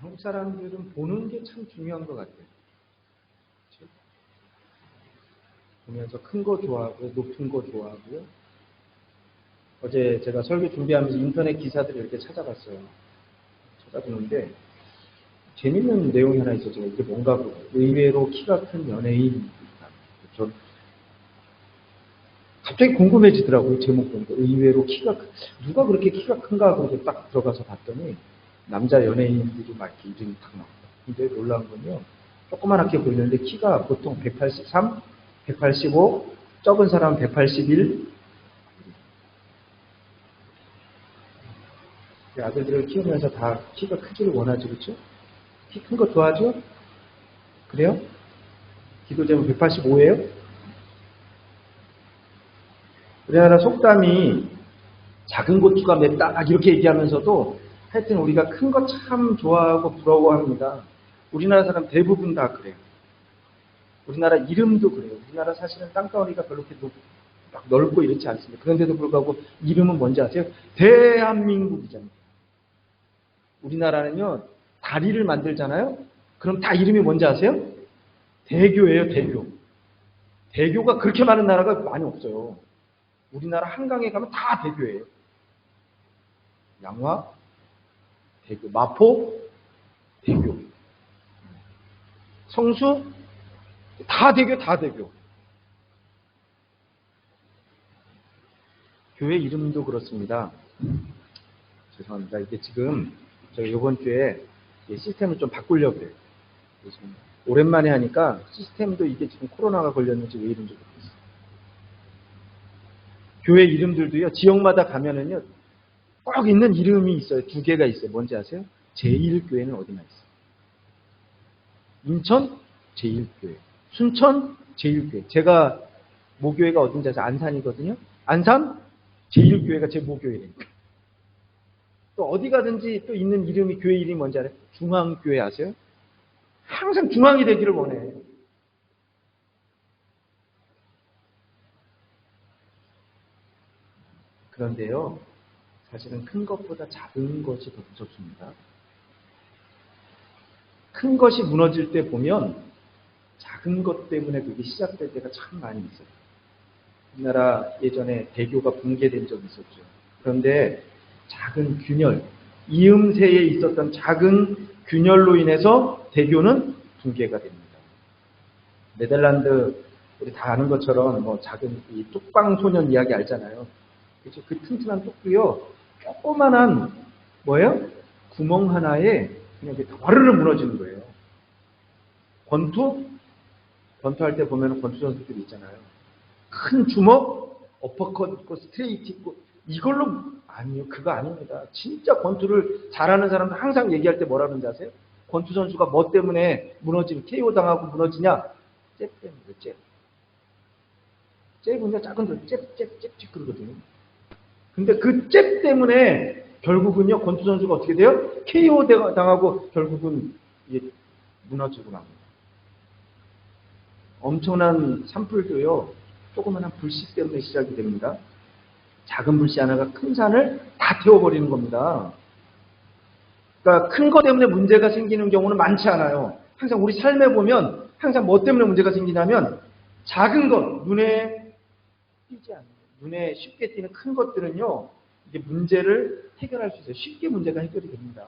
한국 사람들은 보는 게 참 중요한 것 같아요. 그렇죠? 보면서 큰 거 좋아하고요, 높은 거 좋아하고요. 어제 제가 설교 준비하면서 인터넷 기사들을 이렇게 찾아봤어요. 찾아보는데 재밌는 내용이 하나 있었어요. 이게 뭔가 의외로 키가 큰 연예인. 저 갑자기 궁금해지더라고요. 제목 보니까 의외로 키가 큰, 누가 그렇게 키가 큰가 하고 딱 들어가서 봤더니 남자 연예인들이 막 이렇게 이름이 딱 나왔다. 근데 놀라운 건요. 조그만하게 보이는데 키가 보통 183, 185, 적은 사람 181. 아들들을 키우면서 다 키가 크기를 원하지, 그렇죠? 키 큰 거 좋아하죠? 그래요? 기도 제목 185예요? 우리나라 속담이 작은 고추가 맵다 막 이렇게 얘기하면서도 하여튼 우리가 큰 거 참 좋아하고 부러워합니다. 우리나라 사람 대부분 다 그래요. 우리나라 이름도 그래요. 우리나라 사실은 땅덩어리가 별로 이렇게 높, 막 넓고 이렇지 않습니다. 그런데도 불구하고 이름은 뭔지 아세요? 대한민국이잖아요. 우리나라는요, 다리를 만들잖아요? 그럼 다 이름이 뭔지 아세요? 대교예요, 대교. 대교가 그렇게 많은 나라가 많이 없어요. 우리나라 한강에 가면 다 대교예요. 양화, 대교. 마포, 대교. 성수, 다 대교, 다 대교. 교회 이름도 그렇습니다. 죄송합니다. 이게 지금 저희 이번 주에 시스템을 좀 바꾸려고. 그래서 오랜만에 하니까 시스템도 이게 지금 코로나가 걸렸는지 왜 이런지 모르겠어요. 교회 이름들도요, 지역마다 가면은요, 꼭 있는 이름이 있어요. 두 개가 있어요. 뭔지 아세요? 제1교회는 어디나 있어요. 인천 제1교회, 순천 제1교회. 제가 모교회가 어딘지 아세요? 안산이거든요. 안산 제1교회가 제 모교회니까. 또 어디 가든지 또 있는 이름이 교회 이름이 뭔지 알아요? 중앙교회 아세요? 항상 중앙이 되기를 원해. 그런데요, 사실은 큰 것보다 작은 것이 더 무섭습니다. 큰 것이 무너질 때 보면 작은 것 때문에 그게 시작될 때가 참 많이 있어요. 우리나라 예전에 대교가 붕괴된 적이 있었죠. 그런데 작은 균열, 이음새에 있었던 작은 균열로 인해서 대교는 붕괴가 됩니다. 네덜란드 우리 다 아는 것처럼 뭐 작은 이 뚝방 소년 이야기 알잖아요. 그렇죠? 그 튼튼한 뚝도요 조그만한 뭐예요? 구멍 하나에 그냥 이렇게 와르르 무너지는 거예요. 권투? 권투할 때 보면 권투 선수들이 있잖아요. 큰 주먹, 어퍼컷 있고 스트레이트 있고 이걸로 아니요 그거 아닙니다. 진짜 권투를 잘하는 사람들 항상 얘기할 때 뭐라 그러는지 아세요? 권투 선수가 뭐 때문에 무너지면 KO 당하고 무너지냐? 잽 때문에 잽. 잽은 작은 데 잽잽잽잽 그러거든요. 근데 그 잽 때문에 결국은요 권투 선수가 어떻게 돼요? KO 당하고 결국은 무너지고 납니다. 엄청난 산불도요 조그마한 불씨 때문에 시작이 됩니다. 작은 불씨 하나가 큰 산을 다 태워버리는 겁니다. 그러니까 큰 거 때문에 문제가 생기는 경우는 많지 않아요. 항상 우리 삶에 보면 항상 뭐 때문에 문제가 생기냐면 작은 것, 눈에 띄지 않는 눈에 쉽게 띄는 큰 것들은요, 이게 문제를 해결할 수 있어요. 쉽게 문제가 해결이 됩니다.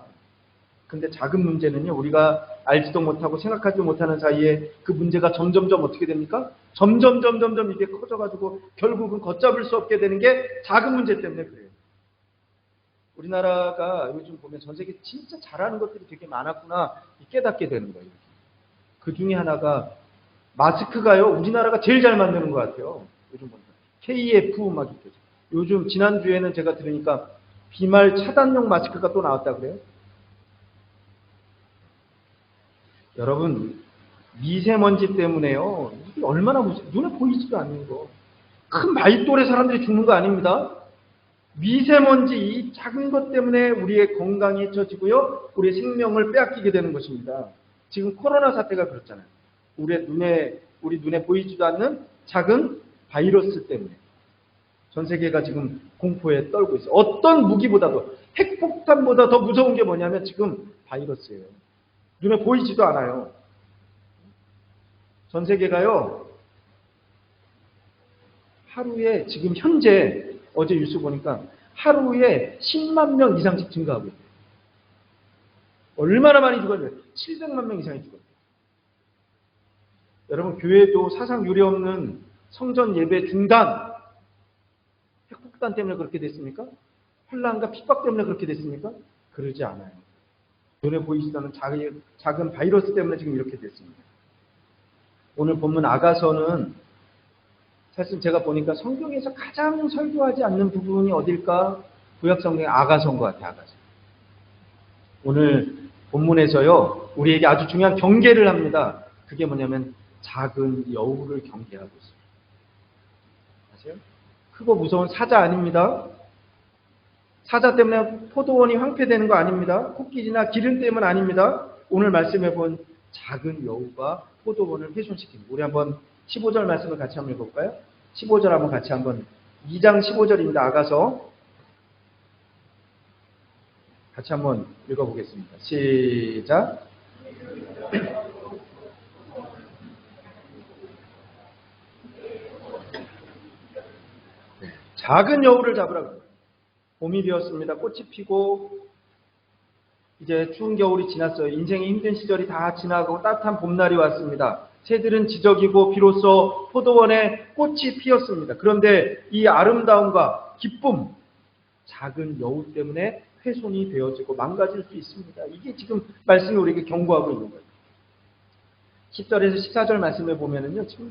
근데 작은 문제는요, 우리가 알지도 못하고 생각하지도 못하는 사이에 그 문제가 점점점 어떻게 됩니까? 점점, 점점 점 이게 커져가지고 결국은 걷잡을 수 없게 되는 게 작은 문제 때문에 그래요. 우리나라가 요즘 보면 전 세계 진짜 잘하는 것들이 되게 많았구나 깨닫게 되는 거예요. 그 중에 하나가 마스크가요, 우리나라가 제일 잘 만드는 것 같아요. 요즘 보니까. KF 막. 요즘 지난주에는 제가 들으니까 비말 차단용 마스크가 또 나왔다 그래요. 여러분, 미세먼지 때문에요. 이게 얼마나 무슨, 눈에 보이지도 않는 거. 큰 말돌의 사람들이 죽는 거 아닙니다. 미세먼지, 이 작은 것 때문에 우리의 건강이 해쳐지고요. 우리의 생명을 빼앗기게 되는 것입니다. 지금 코로나 사태가 그렇잖아요. 우리 눈에, 우리 눈에 보이지도 않는 작은 바이러스 때문에. 전 세계가 지금 공포에 떨고 있어요. 어떤 무기보다도 핵폭탄보다 더 무서운 게 뭐냐면 지금 바이러스예요. 눈에 보이지도 않아요. 전 세계가요. 하루에 지금 현재 어제 뉴스 보니까 하루에 10만 명 이상씩 증가하고 있대요. 얼마나 많이 죽었냐? 700만 명 이상이 죽었대요. 여러분 교회도 사상 유례 없는 성전 예배 중단 핵폭탄 때문에 그렇게 됐습니까? 혼란과 핍박 때문에 그렇게 됐습니까? 그러지 않아요. 눈에 보이지도 않는 작은, 작은 바이러스 때문에 지금 이렇게 됐습니다. 오늘 본문 아가서는 사실 제가 보니까 성경에서 가장 설교하지 않는 부분이 어딜까? 구약 성경의 아가서인 것 같아요. 아가서. 오늘 본문에서요 우리에게 아주 중요한 경계를 합니다. 그게 뭐냐면 작은 여우를 경계하고 있습니다. 아세요? 크고 무서운 사자 아닙니다. 사자 때문에 포도원이 황폐되는 거 아닙니다. 코끼리나 기름 때문 아닙니다. 오늘 말씀해 본 작은 여우가 포도원을 훼손시킵니다. 우리 한번 15절 말씀을 같이 한번 읽어볼까요? 15절 한번 같이 한번 2장 15절입니다. 아가서 같이 한번 읽어보겠습니다. 시작. 작은 여우를 잡으라고. 봄이 되었습니다. 꽃이 피고 이제 추운 겨울이 지났어요. 인생의 힘든 시절이 다 지나가고 따뜻한 봄날이 왔습니다. 새들은 지적이고 비로소 포도원에 꽃이 피었습니다. 그런데 이 아름다움과 기쁨, 작은 여우 때문에 훼손이 되어지고 망가질 수 있습니다. 이게 지금 말씀이 우리에게 경고하고 있는 거예요. 10절에서 14절 말씀을 보면은요, 지금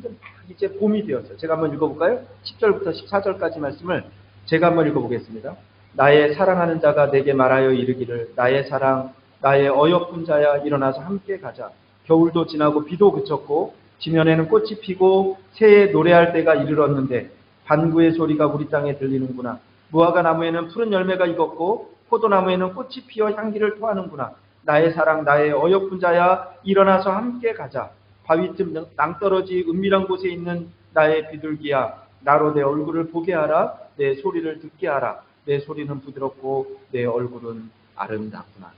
이제 봄이 되었어요. 제가 한번 읽어볼까요? 10절부터 14절까지 말씀을 제가 한번 읽어보겠습니다. 나의 사랑하는 자가 내게 말하여 이르기를 나의 사랑 나의 어여쁜 자야 일어나서 함께 가자. 겨울도 지나고 비도 그쳤고 지면에는 꽃이 피고 새에 노래할 때가 이르렀는데 반구의 소리가 우리 땅에 들리는구나. 무화과 나무에는 푸른 열매가 익었고 포도나무에는 꽃이 피어 향기를 토하는구나. 나의 사랑 나의 어여쁜 자야 일어나서 함께 가자. 바위틈 낭떠러지 은밀한 곳에 있는 나의 비둘기야 나로 내 얼굴을 보게 하라. 내 소리를 듣게 하라. 내 소리는 부드럽고 내 얼굴은 아름답구나.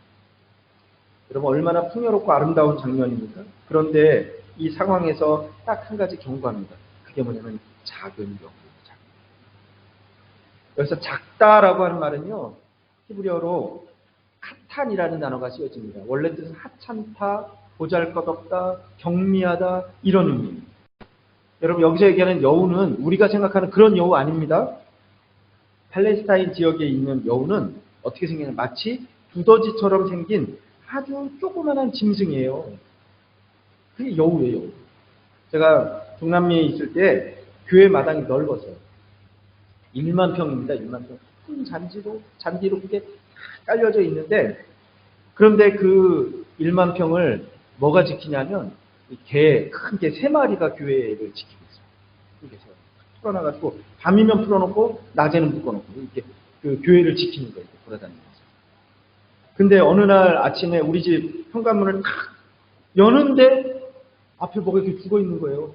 여러분 얼마나 풍요롭고 아름다운 장면입니까? 그런데 이 상황에서 딱 한 가지 경고합니다. 그게 뭐냐면 작은 영입니다. 여기서 작다라고 하는 말은요. 히브리어로 카탄이라는 단어가 쓰여집니다. 원래 뜻은 하찮다, 보잘것없다, 경미하다 이런 의미입니다. 여러분 여기서 얘기하는 여우는 우리가 생각하는 그런 여우 아닙니다. 팔레스타인 지역에 있는 여우는 어떻게 생기냐 마치 두더지처럼 생긴 아주 조그만한 짐승이에요. 그게 여우예요. 여우. 제가 중남미에 있을 때 교회 마당이 넓었어요. 1만 평입니다. 1만 평. 큰 잔디로 잔디로 그게 깔려져 있는데 그런데 그 1만 평을 뭐가 지키냐면 개, 큰 개 세 마리가 교회를 지키고 있어요. 이렇게 풀어놔가지고 밤이면 풀어놓고 낮에는 묶어놓고 이렇게 그 교회를 지키는 거예요. 돌아다니면서. 근데 어느 날 아침에 우리 집 현관문을 탁 여는데 앞에 뭐가 이렇게 죽어 있는 거예요.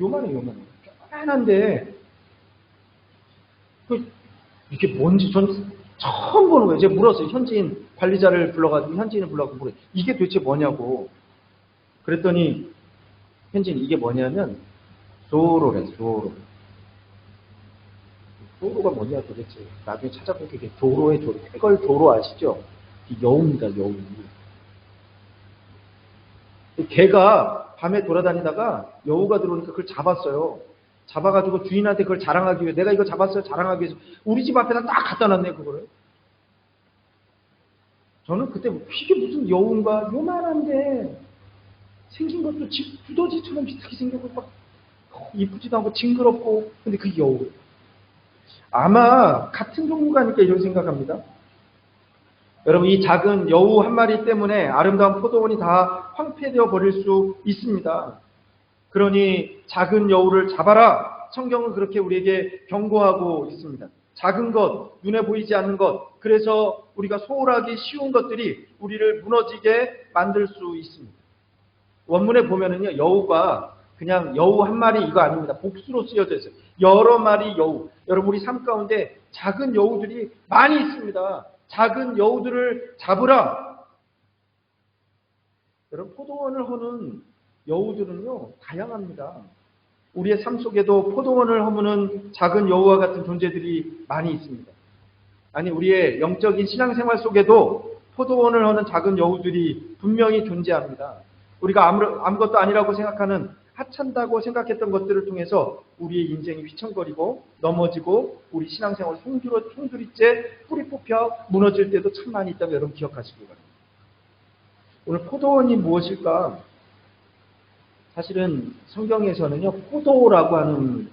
요만해, 요만해. 조그만한데 그 이게 뭔지 전 처음 보는 거예요. 제가 물었어요. 현지인 관리자를 불러가지고 현지인을 불러가지고 물어요. 이게 도대체 뭐냐고. 그랬더니 현지인 이게 뭐냐면 조로래, 조로. 조로가 뭐냐 도대체. 나중에 찾아보게 게 조로의 조로. 해걸 조로 아시죠? 여우입니다, 여우. 개가 밤에 돌아다니다가 여우가 들어오니까 그걸 잡았어요. 잡아가지고 주인한테 그걸 자랑하기 위해 내가 이거 잡았어요 자랑하기 위해서 우리 집 앞에다 딱 갖다 놨네 그거를. 저는 그때 이게 무슨 여우인가 요만한데 생긴 것도 집 두더지처럼 비슷하게 생겼고 막 이쁘지도 않고 징그럽고 근데 그게 여우. 아마 같은 종류가 아닐까 이런 생각합니다. 여러분 이 작은 여우 한 마리 때문에 아름다운 포도원이 다 황폐되어 버릴 수 있습니다. 그러니 작은 여우를 잡아라. 성경은 그렇게 우리에게 경고하고 있습니다. 작은 것, 눈에 보이지 않는 것, 그래서 우리가 소홀하기 쉬운 것들이 우리를 무너지게 만들 수 있습니다. 원문에 보면은요, 여우가 그냥 여우 한 마리 이거 아닙니다. 복수로 쓰여져 있어요. 여러 마리 여우. 여러분 우리 삶 가운데 작은 여우들이 많이 있습니다. 작은 여우들을 잡으라. 여러분 포도원을 허는 여우들은요 다양합니다. 우리의 삶 속에도 포도원을 허무는 작은 여우와 같은 존재들이 많이 있습니다. 아니 우리의 영적인 신앙생활 속에도 포도원을 허는 작은 여우들이 분명히 존재합니다. 우리가 아무, 아무것도 아니라고 생각하는 하찮다고 생각했던 것들을 통해서 우리의 인생이 휘청거리고 넘어지고 우리 신앙생활 송두리, 송두리째 뿌리 뽑혀 무너질 때도 참 많이 있다고 여러분 기억하시기 바랍니다. 오늘 포도원이 무엇일까? 사실은 성경에서는요, 포도라고 하는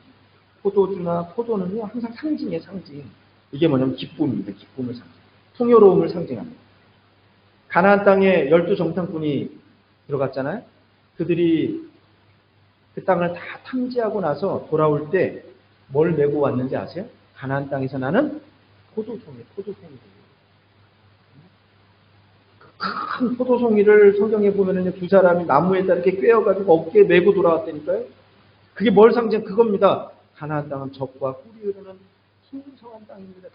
포도주나 포도는요, 항상 상징이에요, 상징. 이게 뭐냐면 기쁨입니다. 기쁨을 상징. 풍요로움을 상징합니다. 가나안 땅에 열두 정탐꾼이 들어갔잖아요. 그들이 그 땅을 다 탐지하고 나서 돌아올 때 뭘 메고 왔는지 아세요? 가나안 땅에서 나는 포도송이, 포도송이. 큰 포도송이를 성경에 보면은 두 사람이 나무에다 이렇게 꿰어가지고 어깨에 메고 돌아왔다니까요. 그게 뭘 상징? 그겁니다. 가나안 땅은 적과 꿀이 흐르는 풍성한 땅입니다.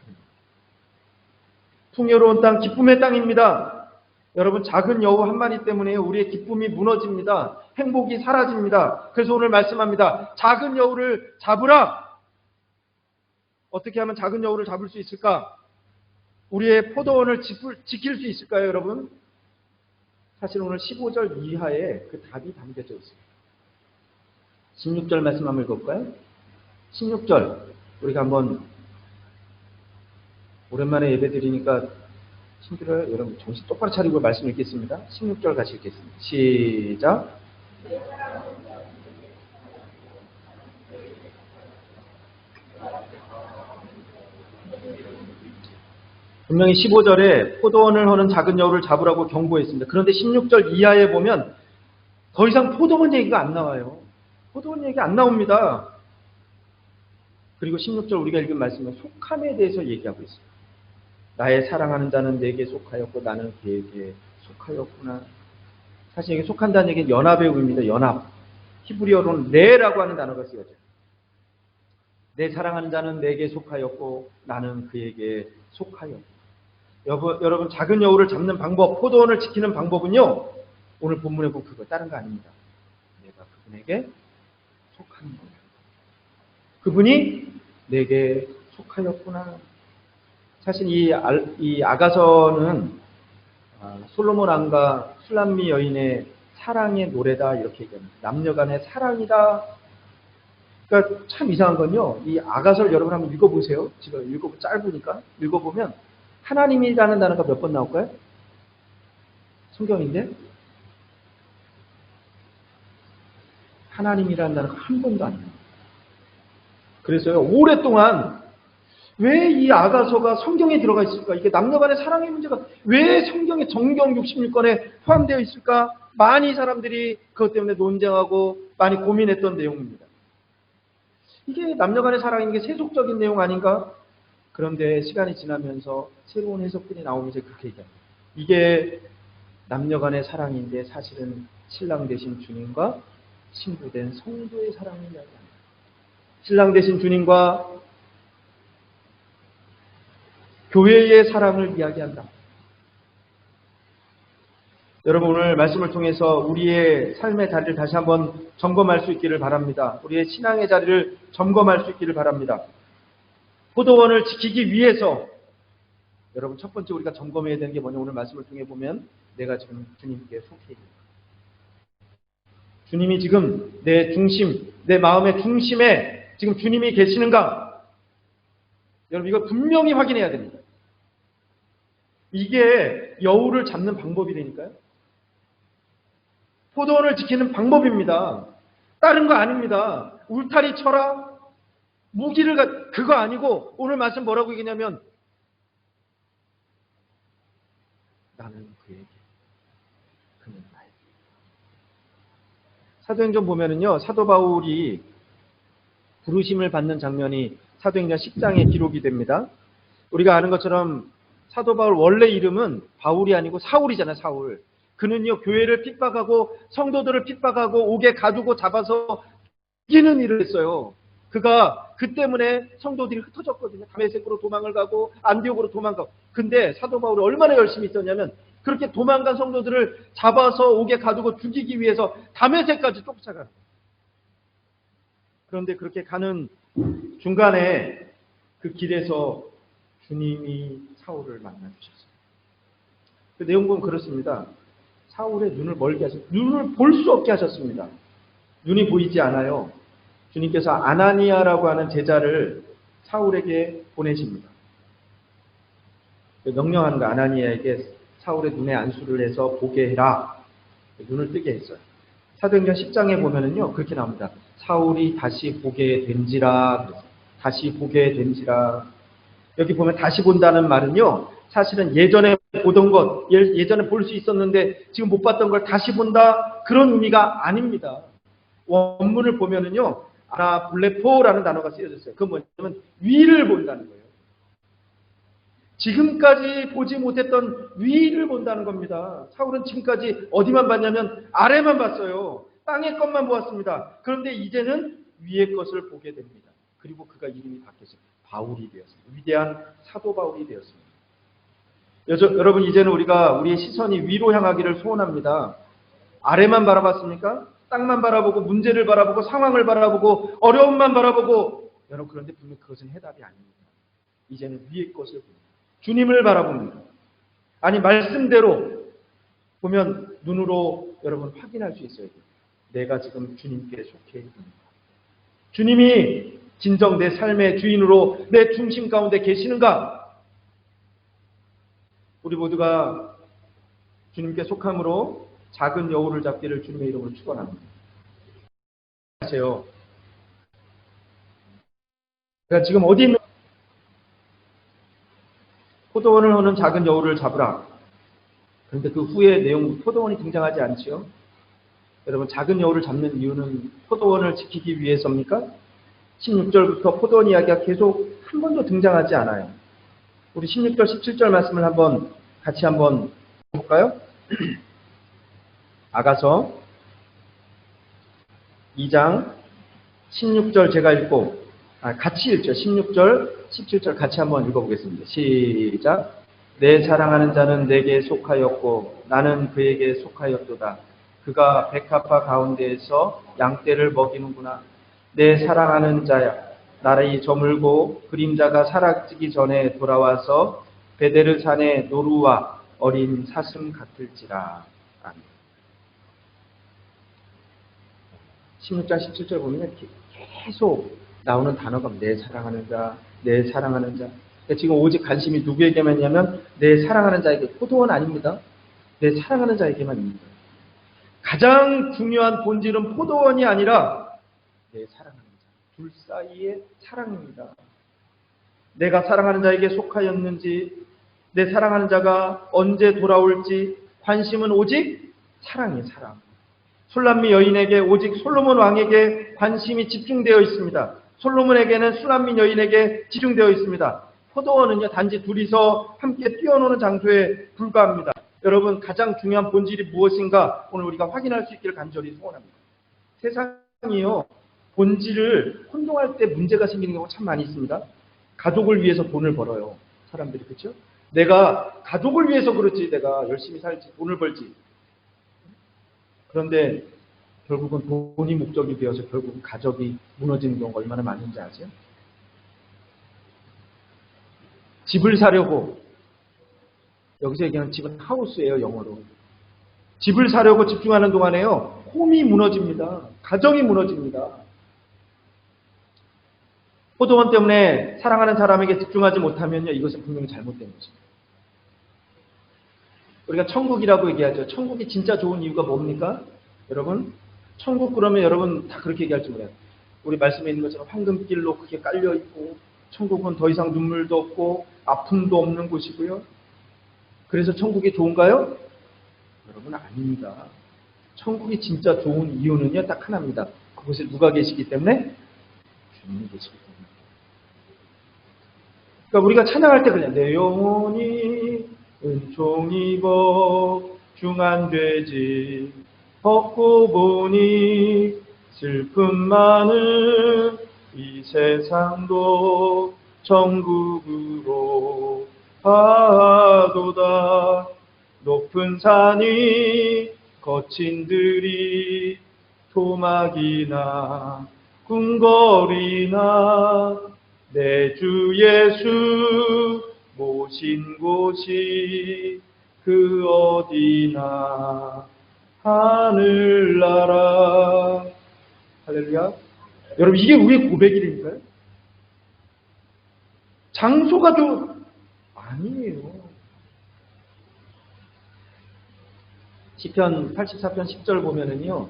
풍요로운 땅, 기쁨의 땅입니다. 여러분 작은 여우 한 마리 때문에 우리의 기쁨이 무너집니다. 행복이 사라집니다. 그래서 오늘 말씀합니다. 작은 여우를 잡으라. 어떻게 하면 작은 여우를 잡을 수 있을까? 우리의 포도원을 지킬 수 있을까요, 여러분? 사실 오늘 15절 이하에 그 답이 담겨져 있습니다. 16절 말씀 한번 읽어볼까요? 16절. 우리가 한번 오랜만에 예배 드리니까 힘들어요. 여러분 정신 똑바로 차리고 말씀 읽겠습니다. 16절 같이 읽겠습니다. 시작. 분명히 15절에 포도원을 허는 작은 여우를 잡으라고 경고했습니다. 그런데 16절 이하에 보면 더 이상 포도원 얘기가 안 나와요. 포도원 얘기 안 나옵니다. 그리고 16절 우리가 읽은 말씀은 속함에 대해서 얘기하고 있습니다. 나의 사랑하는 자는 내게 속하였고 나는 그에게 속하였구나. 사실 이게 속한다는 얘기는 연합의 의미입니다. 연합. 히브리어로는 내라고 하는 단어가 쓰여져요. 내 사랑하는 자는 내게 속하였고 나는 그에게 속하였고. 여러분 작은 여우를 잡는 방법, 포도원을 지키는 방법은요. 오늘 본문에 보면 그거 다른 거 아닙니다. 내가 그분에게 속하는 거예요. 그분이 내게 속하였구나. 사실 이, 이 아가서는 아, 솔로몬 왕과 술람미 여인의 사랑의 노래다 이렇게 얘기합니다. 남녀간의 사랑이다. 그러니까 참 이상한 건요. 이 아가서를 여러분 한번 읽어보세요. 지금 읽어보 짧으니까 읽어보면 하나님이라는 단어가 몇 번 나올까요? 성경인데 하나님이라는 단어가 한 번도 안 나와요. 그래서요 오랫동안 왜 이 아가서가 성경에 들어가 있을까? 이게 남녀 간의 사랑의 문제가 왜 성경에 정경 66권에 포함되어 있을까? 많이 사람들이 그것 때문에 논쟁하고 많이 고민했던 내용입니다. 이게 남녀 간의 사랑인 게 세속적인 내용 아닌가? 그런데 시간이 지나면서 새로운 해석들이 나오면서 그렇게 얘기합니다. 이게 남녀 간의 사랑인데 사실은 신랑 대신 주님과 친구된 성도의 사랑을 이야기합니다. 신랑 대신 주님과 교회의 사랑을 이야기한다. 여러분 오늘 말씀을 통해서 우리의 삶의 자리를 다시 한번 점검할 수 있기를 바랍니다. 우리의 신앙의 자리를 점검할 수 있기를 바랍니다. 포도원을 지키기 위해서 여러분 첫 번째 우리가 점검해야 되는 게 뭐냐 오늘 말씀을 통해 보면 내가 지금 주님께 속해 있는 주님이 지금 내 중심, 내 마음의 중심에 지금 주님이 계시는가? 여러분 이거 분명히 확인해야 됩니다. 이게 여우를 잡는 방법이되니까요 포도원을 지키는 방법입니다. 다른 거 아닙니다. 울타리 쳐라, 무기를 가, 그거 아니고 오늘 말씀 뭐라고 얘기냐면 나는 그에게 그는 나에게 사도행전 보면은요 사도 바울이 부르심을 받는 장면이 사도행전 10장에 기록이 됩니다. 우리가 아는 것처럼 사도 바울 원래 이름은 바울이 아니고 사울이잖아요 사울. 그는요, 교회를 핍박하고 성도들을 핍박하고 옥에 가두고 잡아서 죽이는 일을 했어요. 그가 그 때문에 성도들이 흩어졌거든요. 다메섹으로 도망을 가고 안디옥으로 도망가고. 근데 사도 바울이 얼마나 열심히 있었냐면 그렇게 도망간 성도들을 잡아서 옥에 가두고 죽이기 위해서 다메섹까지 쫓아가는 거예요. 그런데 그렇게 가는 중간에 그 길에서 주님이 사울을 만나 주셨어요. 그 내용 보면 그렇습니다. 사울의 눈을 멀게 하셨, 눈을 볼 수 없게 하셨습니다. 눈이 보이지 않아요. 주님께서 아나니아라고 하는 제자를 사울에게 보내십니다. 명령하는 거 아나니아에게 사울의 눈에 안수를 해서 보게 해라. 눈을 뜨게 했어요. 사도행전 10장에 보면은요 그렇게 나옵니다. 사울이 다시 보게 된지라 다시 보게 된지라 여기 보면 다시 본다는 말은요 사실은 예전에 보던 것 예- 예전에 볼 수 있었는데 지금 못 봤던 걸 다시 본다 그런 의미가 아닙니다. 원문을 보면은요 아나 블레포라는 단어가 쓰여졌어요. 그 뭐냐면 위를 본다는 거예요. 지금까지 보지 못했던 위를 본다는 겁니다. 사울은 지금까지 어디만 봤냐면 아래만 봤어요. 땅의 것만 보았습니다. 그런데 이제는 위의 것을 보게 됩니다. 그리고 그가 이름이 바뀌었어요. 바울이 되었습니다. 위대한 사도 바울이 되었습니다. 여저, 여러분 이제는 우리가 우리의 시선이 위로 향하기를 소원합니다. 아래만 바라봤습니까? 땅만 바라보고 문제를 바라보고 상황을 바라보고 어려움만 바라보고 여러분 그런데 분명 그것은 해답이 아닙니다. 이제는 위의 것을 봅니다. 주님을 바라봅니다. 아니 말씀대로 보면 눈으로 여러분 확인할 수 있어야 돼요. 내가 지금 주님께 속해 있는가. 주님이 진정 내 삶의 주인으로 내 중심 가운데 계시는가? 우리 모두가 주님께 속함으로 작은 여우를 잡기를 주님의 이름으로 축원합니다. 하세요. 내가 지금 어디 있는 포도원을 오는 작은 여우를 잡으라. 그런데 그 후에 내용 포도원이 등장하지 않지요. 여러분 작은 여우를 잡는 이유는 포도원을 지키기 위해서입니까? 16절부터 포도원 이야기가 계속 한 번도 등장하지 않아요. 우리 16절, 17절 말씀을 한번 같이 한번 볼까요? 아가서 2장 16절 제가 읽고 아, 같이 읽죠. 16절, 17절 같이 한번 읽어보겠습니다. 시작. 내 사랑하는 자는 내게 속하였고 나는 그에게 속하였도다. 그가 백합화 가운데에서 양떼를 먹이는구나. 내 사랑하는 자야. 나라이 저물고 그림자가 사라지기 전에 돌아와서 베데르 산의 노루와 어린 사슴 같을지라. 아멘. 16장 17절 보면 계속 나오는 단어가 내 사랑하는 자, 내 사랑하는 자. 그러니까 지금 오직 관심이 누구에게만 있냐면 내 사랑하는 자에게 포도원 아닙니다. 내 사랑하는 자에게만 있는 거예요. 가장 중요한 본질은 포도원이 아니라 내 사랑하는 자. 둘 사이의 사랑입니다. 내가 사랑하는 자에게 속하였는지, 내 사랑하는 자가 언제 돌아올지 관심은 오직 사랑이에요, 사랑. 술람미 여인에게 오직 솔로몬 왕에게 관심이 집중되어 있습니다. 솔로몬에게는 수람민 여인에게 집중되어 있습니다. 포도원은요 단지 둘이서 함께 뛰어노는 장소에 불과합니다. 여러분 가장 중요한 본질이 무엇인가 오늘 우리가 확인할 수 있기를 간절히 소원합니다. 세상이요 본질을 혼동할 때 문제가 생기는 경우가 참 많이 있습니다. 가족을 위해서 돈을 벌어요 사람들이 그렇죠? 내가 가족을 위해서 그렇지 내가 열심히 살지 돈을 벌지 그런데 결국은 돈이 목적이 되어서 결국 가족이 무너지는 경우가 얼마나 많은지 아세요? 집을 사려고. 여기서 얘기하는 집은 하우스예요 영어로. 집을 사려고 집중하는 동안에요 홈이 무너집니다. 가정이 무너집니다. 포도원 때문에 사랑하는 사람에게 집중하지 못하면요 이것은 분명히 잘못된 것입니다 우리가 천국이라고 얘기하죠 천국이 진짜 좋은 이유가 뭡니까 여러분 천국 그러면 여러분 다 그렇게 얘기할 줄 몰라요. 우리 말씀에 있는 것처럼 황금길로 그게 깔려 있고 천국은 더 이상 눈물도 없고 아픔도 없는 곳이고요. 그래서 천국이 좋은가요? 여러분 아닙니다. 천국이 진짜 좋은 이유는요 딱 하나입니다. 그곳에 누가 계시기 때문에 주님이 계시기 때문에. 그러니까 우리가 찬양할 때 그냥 내 영혼이 은총 입어 중한되지 벗고 보니 슬픔 많은 이 세상도 천국으로 가도다. 높은 산이 거친 들이 토막이나 궁궐이나 내 주 예수 모신 곳이 그 어디나 하늘나라. 할렐루야. 여러분 이게 우리의 고백이니까요? 장소가 좀 아니에요. 시편 84편 10절 보면은요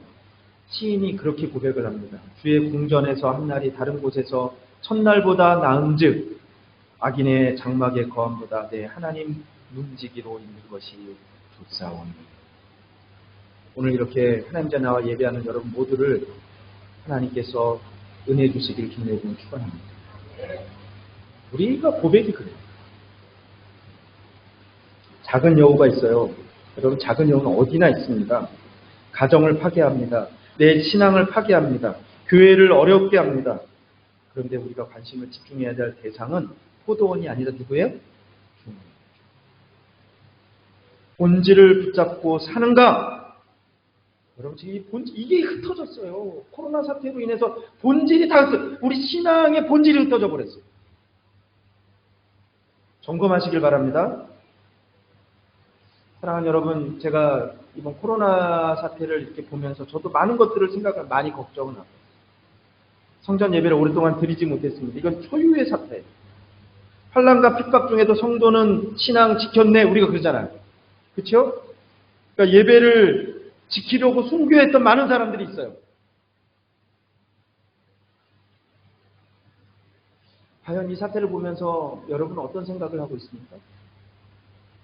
시인이 그렇게 고백을 합니다. 주의 궁전에서 한 날이 다른 곳에서 첫날보다 나은즉 악인의 장막의 거함보다 내 하나님 문지기로 있는 것이 좋사오니 오늘 이렇게 하나님께 나와 예배하는 여러분 모두를 하나님께서 은혜 주시길 기도해주는 축원합니다. 우리가 고백이 그래요. 작은 여우가 있어요. 여러분 작은 여우는 어디나 있습니다. 가정을 파괴합니다. 내 신앙을 파괴합니다. 교회를 어렵게 합니다. 그런데 우리가 관심을 집중해야 될 대상은 포도원이 아니라 누구예요? 본질을 붙잡고 사는가? 여러분 지금 이 본, 이게 흩어졌어요. 코로나 사태로 인해서 본질이 다 흩어, 우리 신앙의 본질이 흩어져 버렸어요. 점검하시길 바랍니다. 사랑하는 여러분, 제가 이번 코로나 사태를 이렇게 보면서 저도 많은 것들을 생각을 많이 걱정을 하고 성전 예배를 오랫동안 드리지 못했습니다. 이건 초유의 사태예요. 환란과 핍박 중에도 성도는 신앙 지켰네 우리가 그러잖아요. 그렇죠? 그러니까 예배를 지키려고 순교했던 많은 사람들이 있어요. 과연 이 사태를 보면서 여러분은 어떤 생각을 하고 있습니까?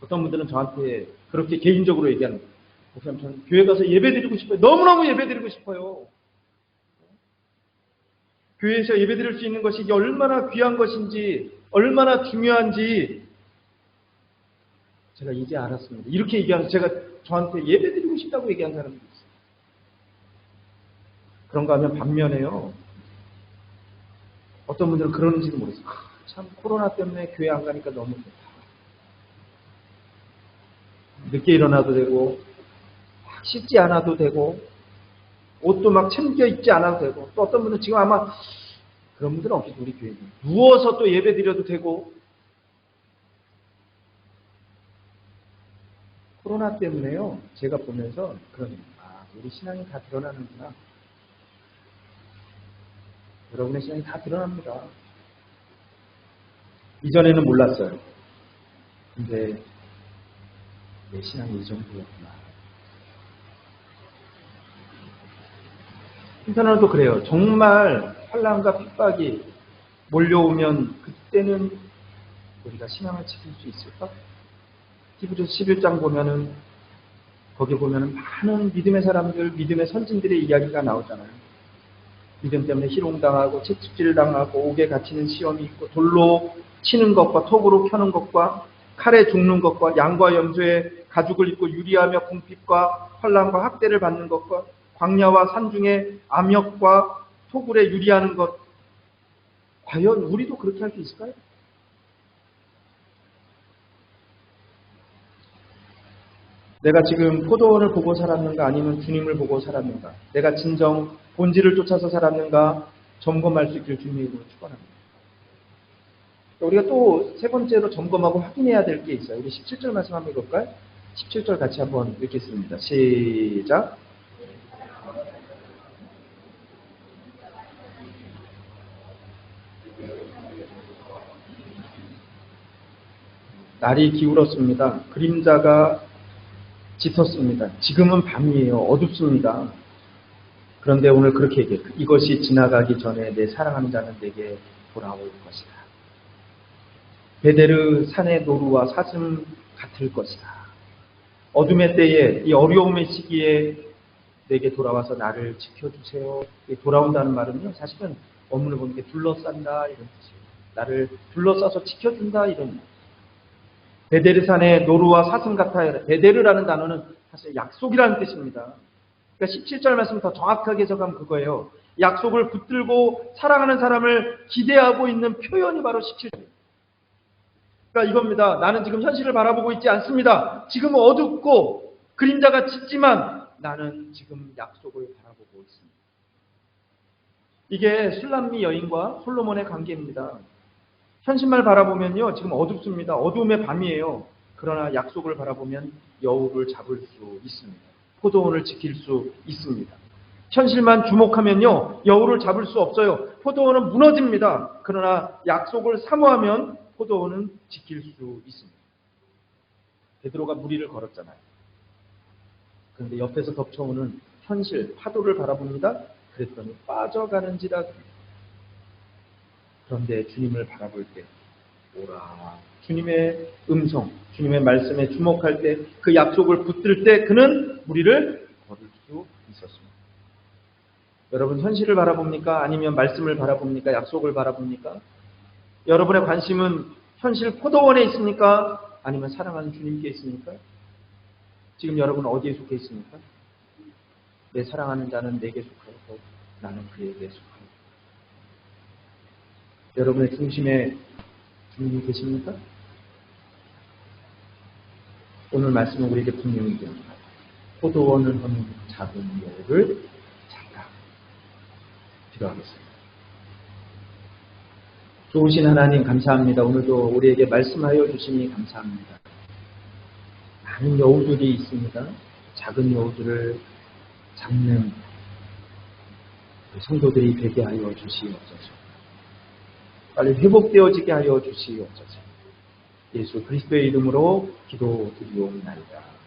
어떤 분들은 저한테 그렇게 개인적으로 얘기하는 거예요. 목사님, 저는 교회 가서 예배 드리고 싶어요. 너무너무 예배 드리고 싶어요. 교회에서 예배 드릴 수 있는 것이 얼마나 귀한 것인지, 얼마나 중요한지 제가 이제 알았습니다. 이렇게 얘기하면서 제가 저한테 예배 드리고 싶다고 얘기한 사람도 있어요. 그런가 하면 반면에요. 어떤 분들은 그러는지도 모르겠어요. 아, 참 코로나 때문에 교회 안 가니까 너무 좋다. 늦게 일어나도 되고 막 씻지 않아도 되고 옷도 막 챙겨 입지 않아도 되고 또 어떤 분은 지금 아마 그런 분들은 없겠죠 우리 교회에 누워서 또 예배 드려도 되고. 코로나 때문에요. 제가 보면서 그런 아 우리 신앙이 다 드러나는구나. 여러분의 신앙이 다 드러납니다. 이전에는 몰랐어요. 근데 내 신앙이 이 정도였구나. 한편으로도 그래요. 정말 환란과 핍박이 몰려오면 그때는 우리가 신앙을 지킬 수 있을까? 히브리서 11장 보면은 거기 보면은 많은 믿음의 사람들, 믿음의 선진들의 이야기가 나오잖아요. 믿음 때문에 희롱당하고 채찍질 당하고 옥에 갇히는 시험이 있고 돌로 치는 것과 톱으로 켜는 것과 칼에 죽는 것과 양과 염소의 가죽을 입고 유리하며 궁핍과 환란과 학대를 받는 것과 광야와 산중에 암역과 토굴에 유리하는 것 과연 우리도 그렇게 할 수 있을까요? 내가 지금 포도원을 보고 살았는가 아니면 주님을 보고 살았는가 내가 진정 본질을 쫓아서 살았는가 점검할 수 있기를 주님의 이름으로 축원합니다. 우리가 또 세 번째로 점검하고 확인해야 될 게 있어요. 우리 17절 말씀 한번 읽을까요? 17절 같이 한번 읽겠습니다. 시작. 날이 기울었습니다. 그림자가 짙었습니다. 지금은 밤이에요. 어둡습니다. 그런데 오늘 그렇게 얘기해요. 이것이 지나가기 전에 내 사랑하는 자는 내게 돌아올 것이다. 베데르 산의 노루와 사슴 같을 것이다. 어둠의 때에 이 어려움의 시기에 내게 돌아와서 나를 지켜주세요. 돌아온다는 말은요. 사실은 원문을 보니까 둘러싼다 이런 뜻이에요. 나를 둘러싸서 지켜준다 이런 베데르산의 노루와 사슴 같아요. 베데르라는 단어는 사실 약속이라는 뜻입니다. 그러니까 17절 말씀 더 정확하게 해석하면 그거예요. 약속을 붙들고 사랑하는 사람을 기대하고 있는 표현이 바로 17절이에요. 그러니까 이겁니다. 나는 지금 현실을 바라보고 있지 않습니다. 지금 어둡고 그림자가 짙지만 나는 지금 약속을 바라보고 있습니다. 이게 술람미 여인과 솔로몬의 관계입니다. 현실만 바라보면요, 지금 어둡습니다. 어두움의 밤이에요. 그러나 약속을 바라보면 여우를 잡을 수 있습니다. 포도원을 지킬 수 있습니다. 현실만 주목하면요, 여우를 잡을 수 없어요. 포도원은 무너집니다. 그러나 약속을 사모하면 포도원은 지킬 수 있습니다. 베드로가 무리를 걸었잖아요. 그런데 옆에서 덮쳐오는 현실, 파도를 바라봅니다. 그랬더니 빠져가는지라. 그런데 주님을 바라볼 때, 오라. 주님의 음성, 주님의 말씀에 주목할 때, 그 약속을 붙들 때, 그는 무리를 걸을 수 있었습니다. 여러분, 현실을 바라봅니까? 아니면 말씀을 바라봅니까? 약속을 바라봅니까? 여러분의 관심은 현실 포도원에 있습니까? 아니면 사랑하는 주님께 있습니까? 지금 여러분 어디에 속해 있습니까? 내 사랑하는 자는 내게 속하고 나는 그에게 속하고 여러분의 중심에 주님이 계십니까? 오늘 말씀은 우리에게 분명히 됩니다. 포도원을 하는 작은 여우를 잡다. 기도하겠습니다. 좋으신 하나님 감사합니다. 오늘도 우리에게 말씀하여 주시니 감사합니다. 많은 여우들이 있습니다. 작은 여우들을 잡는 그 성도들이 되게 하여 주시옵소서. 빨리 회복되어지게 하여 주시옵소서. 예수 그리스도의 이름으로 기도드리옵나이다.